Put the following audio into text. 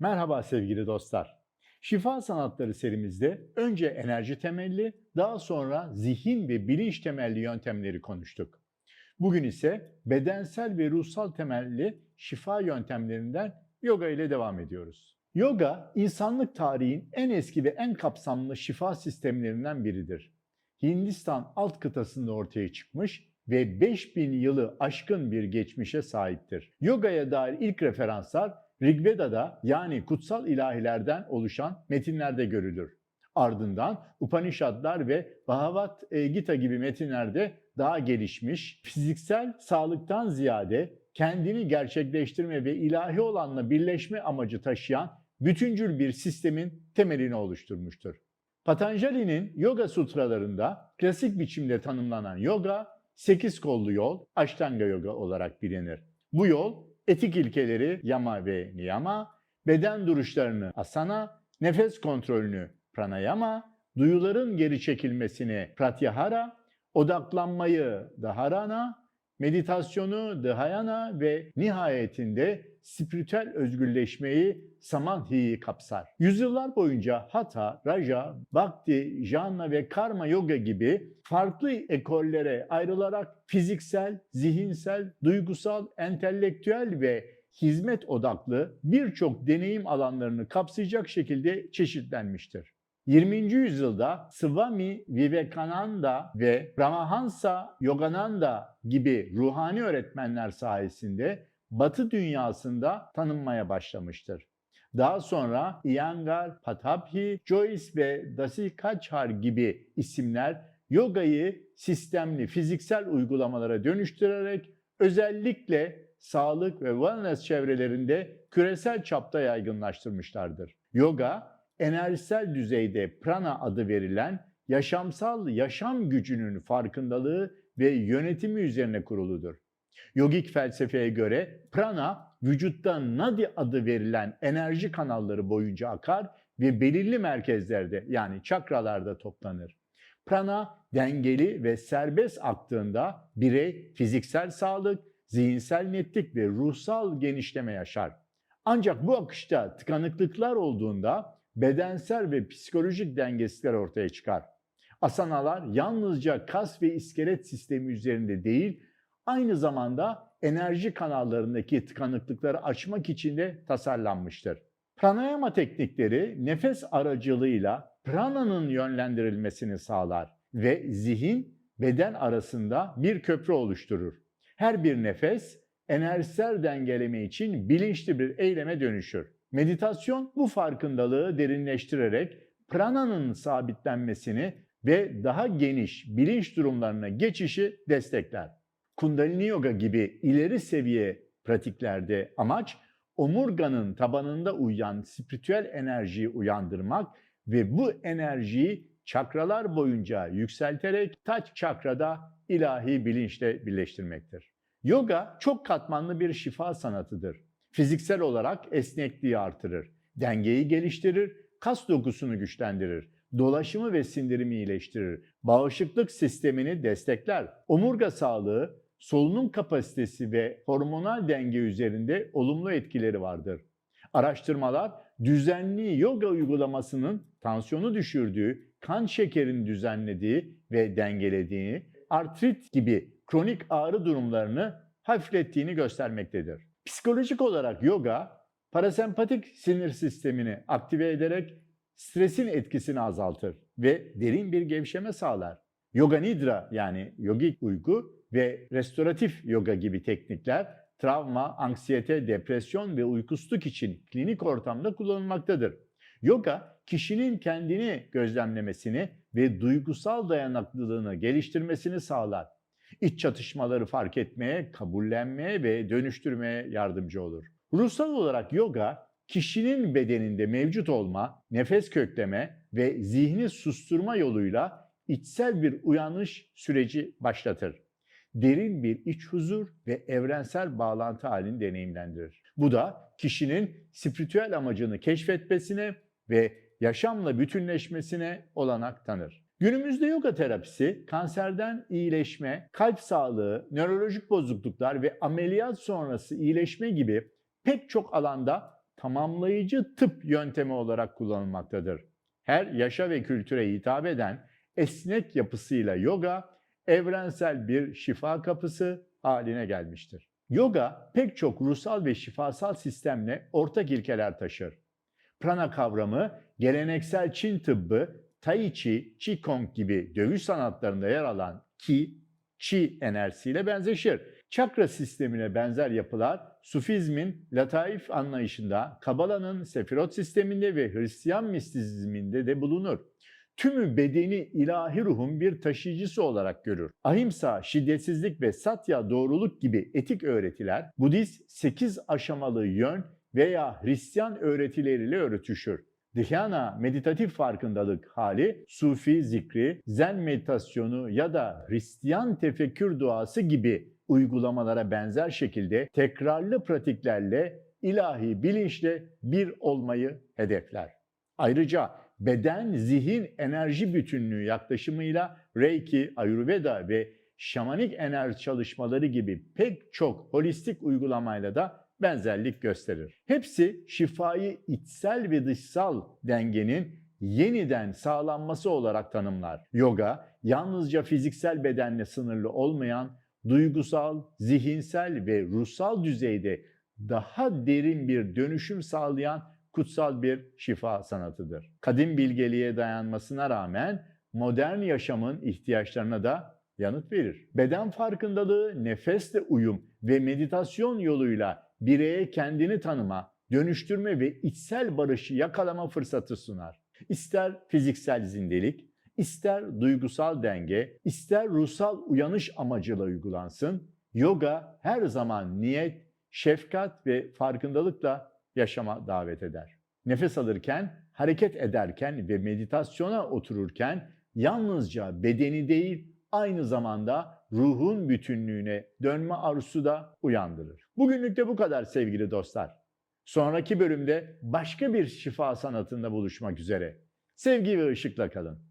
Merhaba sevgili dostlar. Şifa Sanatları serimizde önce enerji temelli, daha sonra zihin ve bilinç temelli yöntemleri konuştuk. Bugün ise bedensel ve ruhsal temelli şifa yöntemlerinden yoga ile devam ediyoruz. Yoga, insanlık tarihin en eski ve en kapsamlı şifa sistemlerinden biridir. Hindistan alt kıtasında ortaya çıkmış ve 5000 yılı aşkın bir geçmişe sahiptir. Yoga'ya dair ilk referanslar Rigveda'da yani kutsal ilahilerden oluşan metinlerde görülür. Ardından Upanishadlar ve Bhagavad Gita gibi metinlerde daha gelişmiş, fiziksel sağlıktan ziyade kendini gerçekleştirme ve ilahi olanla birleşme amacı taşıyan bütüncül bir sistemin temelini oluşturmuştur. Patanjali'nin yoga sutralarında klasik biçimde tanımlanan yoga, sekiz kollu yol, Ashtanga yoga olarak bilinir. Bu yol etik ilkeleri yama ve niyama, beden duruşlarını asana, nefes kontrolünü pranayama, duyuların geri çekilmesini pratyahara, odaklanmayı dharana, meditasyonu dhyana ve nihayetinde spiritüel özgürleşmeyi samadhi'yi kapsar. Yüzyıllar boyunca Hatha, Raja, Bhakti, Jnana ve Karma Yoga gibi farklı ekollere ayrılarak fiziksel, zihinsel, duygusal, entelektüel ve hizmet odaklı birçok deneyim alanlarını kapsayacak şekilde çeşitlenmiştir. 20. yüzyılda Swami Vivekananda ve Brahmahansa Yogananda gibi ruhani öğretmenler sayesinde Batı dünyasında tanınmaya başlamıştır. Daha sonra Iyengar, Pataphi, Joyce ve Dasikachar gibi isimler yogayı sistemli fiziksel uygulamalara dönüştürerek özellikle sağlık ve wellness çevrelerinde küresel çapta yaygınlaştırmışlardır. Yoga, enerjisel düzeyde prana adı verilen yaşamsal yaşam gücünün farkındalığı ve yönetimi üzerine kuruludur. Yogik felsefeye göre prana vücutta nadi adı verilen enerji kanalları boyunca akar ve belirli merkezlerde yani çakralarda toplanır. Prana dengeli ve serbest aktığında birey fiziksel sağlık, zihinsel netlik ve ruhsal genişleme yaşar. Ancak bu akışta tıkanıklıklar olduğunda bedensel ve psikolojik dengesizlikler ortaya çıkar. Asanalar yalnızca kas ve iskelet sistemi üzerinde değil, aynı zamanda enerji kanallarındaki tıkanıklıkları açmak için de tasarlanmıştır. Pranayama teknikleri nefes aracılığıyla prananın yönlendirilmesini sağlar ve zihin beden arasında bir köprü oluşturur. Her bir nefes enerjisel dengeleme için bilinçli bir eyleme dönüşür. Meditasyon bu farkındalığı derinleştirerek prananın sabitlenmesini ve daha geniş bilinç durumlarına geçişi destekler. Kundalini yoga gibi ileri seviye pratiklerde amaç omurganın tabanında uyuyan spiritüel enerjiyi uyandırmak ve bu enerjiyi çakralar boyunca yükselterek taç çakrada ilahi bilinçle birleştirmektir. Yoga çok katmanlı bir şifa sanatıdır. Fiziksel olarak esnekliği artırır, dengeyi geliştirir, kas dokusunu güçlendirir, dolaşımı ve sindirimi iyileştirir, bağışıklık sistemini destekler, omurga sağlığı, solunum kapasitesi ve hormonal denge üzerinde olumlu etkileri vardır. Araştırmalar düzenli yoga uygulamasının tansiyonu düşürdüğü, kan şekerini düzenlediği ve dengelediğini, artrit gibi kronik ağrı durumlarını hafiflettiğini göstermektedir. Psikolojik olarak yoga parasempatik sinir sistemini aktive ederek stresin etkisini azaltır ve derin bir gevşeme sağlar. Yoga nidra yani yogik uyku ve restoratif yoga gibi teknikler travma, anksiyete, depresyon ve uykusuzluk için klinik ortamda kullanılmaktadır. Yoga kişinin kendini gözlemlemesini ve duygusal dayanıklılığını geliştirmesini sağlar. İç çatışmaları fark etmeye, kabullenmeye ve dönüştürmeye yardımcı olur. Ruhsal olarak yoga kişinin bedeninde mevcut olma, nefes kökleme ve zihni susturma yoluyla içsel bir uyanış süreci başlatır. Derin bir iç huzur ve evrensel bağlantı halini deneyimlendirir. Bu da kişinin spiritüel amacını keşfetmesine ve yaşamla bütünleşmesine olanak tanır. Günümüzde yoga terapisi kanserden iyileşme, kalp sağlığı, nörolojik bozukluklar ve ameliyat sonrası iyileşme gibi pek çok alanda tamamlayıcı tıp yöntemi olarak kullanılmaktadır. Her yaşa ve kültüre hitap eden esnek yapısıyla yoga evrensel bir şifa kapısı haline gelmiştir. Yoga pek çok ruhsal ve şifasal sistemle ortak ilkeler taşır. Prana kavramı geleneksel Çin tıbbı, Tai Chi, Qigong gibi dövüş sanatlarında yer alan Ki, Chi enerjisiyle benzeşir. Çakra sistemine benzer yapılar Sufizmin lataif anlayışında, Kabala'nın sefirot sisteminde ve Hristiyan mistisizminde de bulunur. Tümü bedeni ilahi ruhun bir taşıyıcısı olarak görür. Ahimsa, şiddetsizlik ve satya doğruluk gibi etik öğretiler Budist 8 aşamalı yön veya Hristiyan öğretileriyle örtüşür. Dhyana meditatif farkındalık hali, Sufi zikri, Zen meditasyonu ya da Hristiyan tefekkür duası gibi uygulamalara benzer şekilde tekrarlı pratiklerle ilahi bilinçle bir olmayı hedefler. Ayrıca beden, zihin, enerji bütünlüğü yaklaşımıyla Reiki, Ayurveda ve şamanik enerji çalışmaları gibi pek çok holistik uygulamayla da benzerlik gösterir. Hepsi şifayı içsel ve dışsal dengenin yeniden sağlanması olarak tanımlar. Yoga yalnızca fiziksel bedenle sınırlı olmayan duygusal, zihinsel ve ruhsal düzeyde daha derin bir dönüşüm sağlayan kutsal bir şifa sanatıdır. Kadim bilgeliğe dayanmasına rağmen modern yaşamın ihtiyaçlarına da yanıt verir. Beden farkındalığı, nefesle uyum ve meditasyon yoluyla bireye kendini tanıma, dönüştürme ve içsel barışı yakalama fırsatı sunar. İster fiziksel zindelik, ister duygusal denge, ister ruhsal uyanış amacıyla uygulansın, yoga her zaman niyet, şefkat ve farkındalıkla yaşama davet eder. Nefes alırken, hareket ederken ve meditasyona otururken yalnızca bedeni değil, aynı zamanda ruhun bütünlüğüne dönme arzusu da uyandırır. Bugünlük de bu kadar sevgili dostlar. Sonraki bölümde başka bir şifa sanatında buluşmak üzere. Sevgi ve ışıkla kalın.